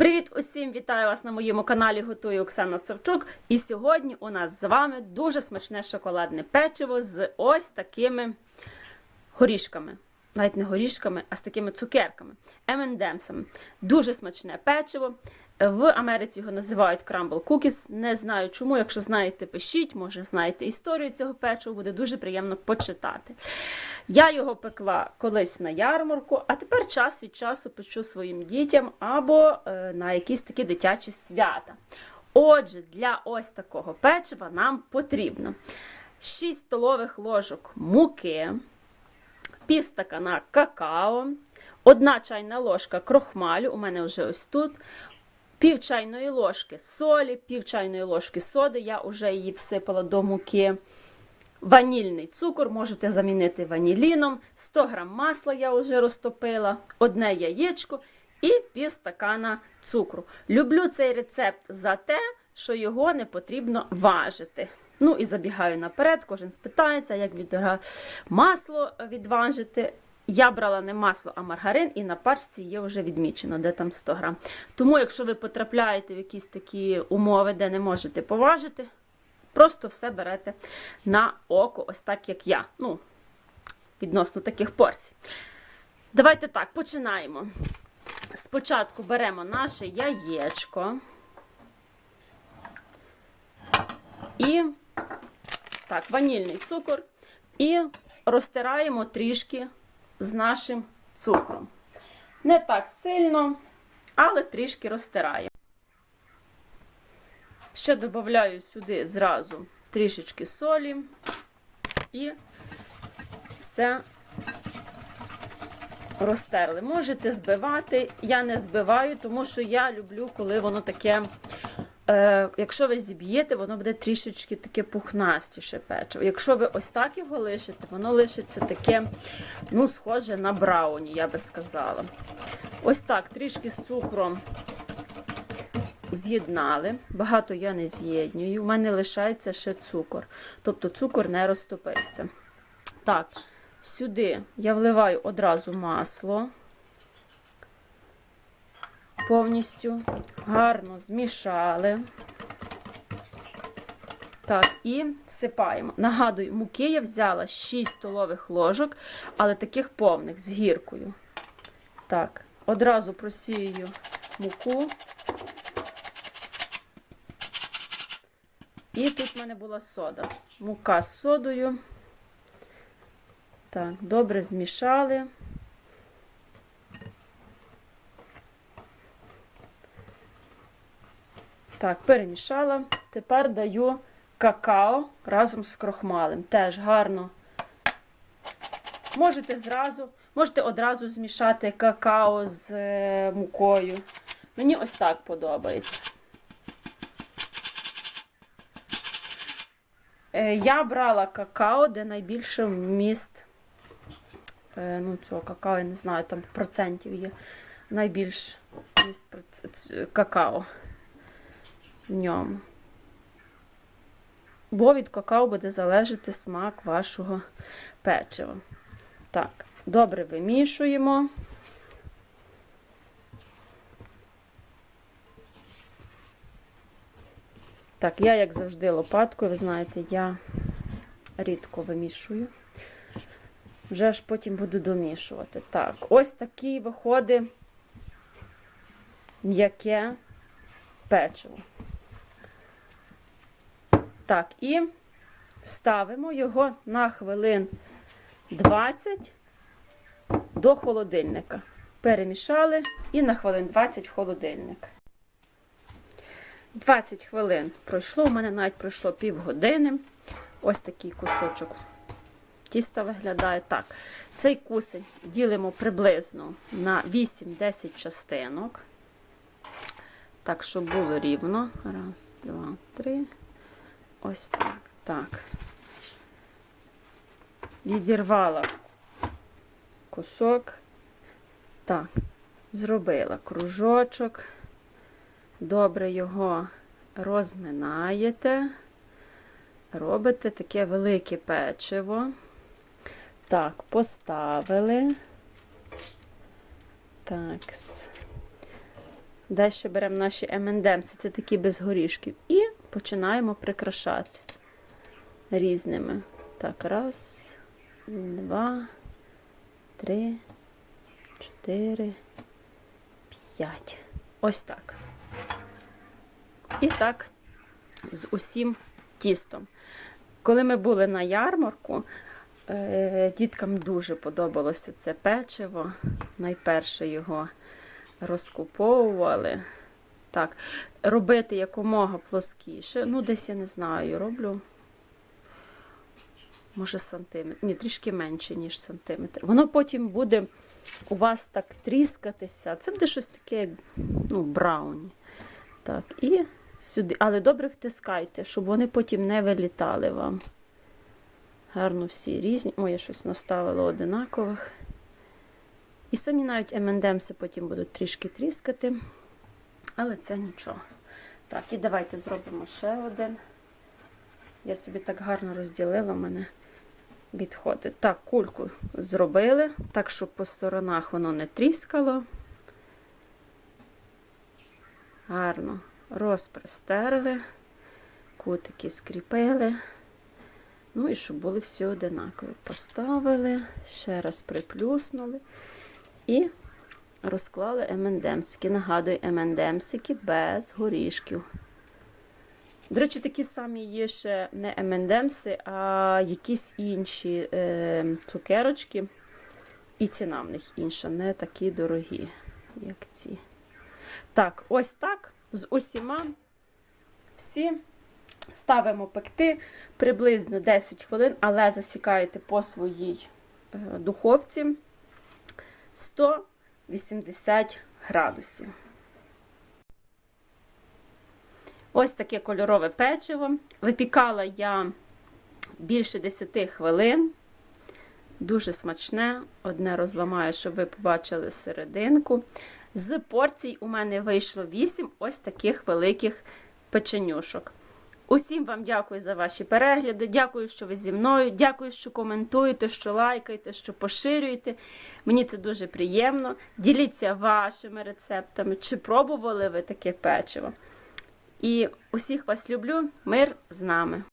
Привіт усім! Вітаю вас на моєму каналі Готую Оксана Савчук. І сьогодні у нас з вами дуже смачне шоколадне печиво з ось такими горішками. Навіть не горішками, а з такими цукерками, M&M'сами. Дуже смачне печиво. В Америці його називають Crumble Cookies. Не знаю чому. Якщо знаєте, пишіть, може знаєте історію цього печива, буде дуже приємно почитати. Я його пекла колись на ярмарку, а тепер час від часу печу своїм дітям або е, на якісь такі дитячі свята. Отже, для ось такого печива нам потрібно 6 столових ложок муки, пів стакана какао, одна чайна ложка крохмалю, у мене вже ось тут. Пів чайної ложки солі, пів чайної ложки соди, я вже її всипала до муки. Ванільний цукор можете замінити ваніліном, 100 г масла я вже розтопила, одне яєчко і пів стакана цукру. Люблю цей рецепт за те, що його не потрібно важити. Ну і забігаю наперед, кожен спитається, як від масло відважити. Я брала не масло, а маргарин, і на пачці є вже відмічено, де там 100 грам. Тому, якщо ви потрапляєте в якісь такі умови, де не можете поважити, просто все берете на око, ось так, як я. Ну, відносно таких порцій. Давайте так, починаємо. Спочатку беремо наше яєчко і так, ванільний цукор і розтираємо трішки з нашим цукром. Не так сильно, але трішки розтираємо. Ще додаю сюди зразу трішечки солі і все розтерли. Можете збивати, я не збиваю, тому що я люблю, коли воно таке. Е, якщо ви зіб'єте, воно буде трішечки таке пухнастіше печиво. Якщо ви ось так його лишите, воно лишиться таке, ну, схоже на брауні, я би сказала. Ось так, трішки з цукром з'єднали. Багато я не з'єднюю. У мене лишається ще цукор. Тобто цукор не розтопився. Так, сюди я вливаю одразу масло. Повністю гарно змішали. Так, і всипаємо. Нагадую, муки я взяла 6 столових ложок, але таких повних з гіркою. Так, одразу просію муку. І тут в мене була сода. Мука з содою. Так, добре змішали. Так, перемішала. Тепер даю какао разом з крохмалем. Теж гарно. Можете зразу, можете одразу змішати какао з е, мукою. Мені ось так подобається. Е, Я брала какао, де найбільше вміст. е, Ну, цього какао, я не знаю, там процентів є. Найбільш вміст какао ньому. Бо від какао буде залежати смак вашого печива. Так, добре вимішуємо. Так, я, як завжди, лопаткою, ви знаєте, я рідко вимішую. Вже ж потім буду домішувати. Так, ось такий виходить м'яке печиво. Так, і ставимо його на хвилин 20 до холодильника. Перемішали і на хвилин 20 в холодильник. 20 хвилин пройшло, у мене навіть пройшло півгодини. Ось такий кусочок тіста виглядає так. Цей кусень ділимо приблизно на 8-10 частинок. Так, щоб було рівно. Раз, два, три. Ось так. Так. Відірвала кусок. Так, зробила кружочок. Добре його розминаєте. Робите таке велике печиво. Так, поставили. Так. Далі беремо наші M&M's, це такі без горішків. І починаємо прикрашати різними. Так, раз, два, три, чотири, п'ять. Ось так. І так з усім тістом. Коли ми були на ярмарку, е, діткам дуже подобалося це печиво. Найперше його розкуповували. Так, робити якомога плоскіше. Ну, десь я не знаю, роблю. Може, сантиметр. Ні, трішки менше, ніж сантиметр. Воно потім буде у вас так тріскатися. Це буде щось таке, ну, брауні. Так, і сюди. Але добре втискайте, щоб вони потім не вилітали вам. Гарно всі різні. Ой, я щось наставила одинакових. І самі навіть M&M's потім будуть трішки тріскати. Але це нічого. Так, і давайте зробимо ще один. Я собі так гарно розділила, мене відходить. Так, кульку зробили, так, щоб по сторонах воно не тріскало. Гарно розпристерли, кутики скріпили. Ну і щоб були всі одинакові. Поставили, ще раз приплюснули і розклали емендемсики. Нагадую, емендемсики без горішків. До речі, такі самі є ще не емендемси, а якісь інші е, цукерочки. І ціна в них інша, не такі дорогі, як ці. Так, ось так. З усіма всі ставимо пекти приблизно 10 хвилин, але засікаєте по своїй е, духовці 100 80 градусів. Ось таке кольорове печиво. Випікала я більше 10 хвилин. Дуже смачне, одне розламаю, щоб ви побачили серединку. З порцій у мене вийшло 8 ось таких великих печенюшок. Усім вам дякую за ваші перегляди. Дякую, що ви зі мною. Дякую, що коментуєте, що лайкаєте, що поширюєте. Мені це дуже приємно. Діліться вашими рецептами, чи пробували ви таке печиво. І усіх вас люблю. Мир з нами!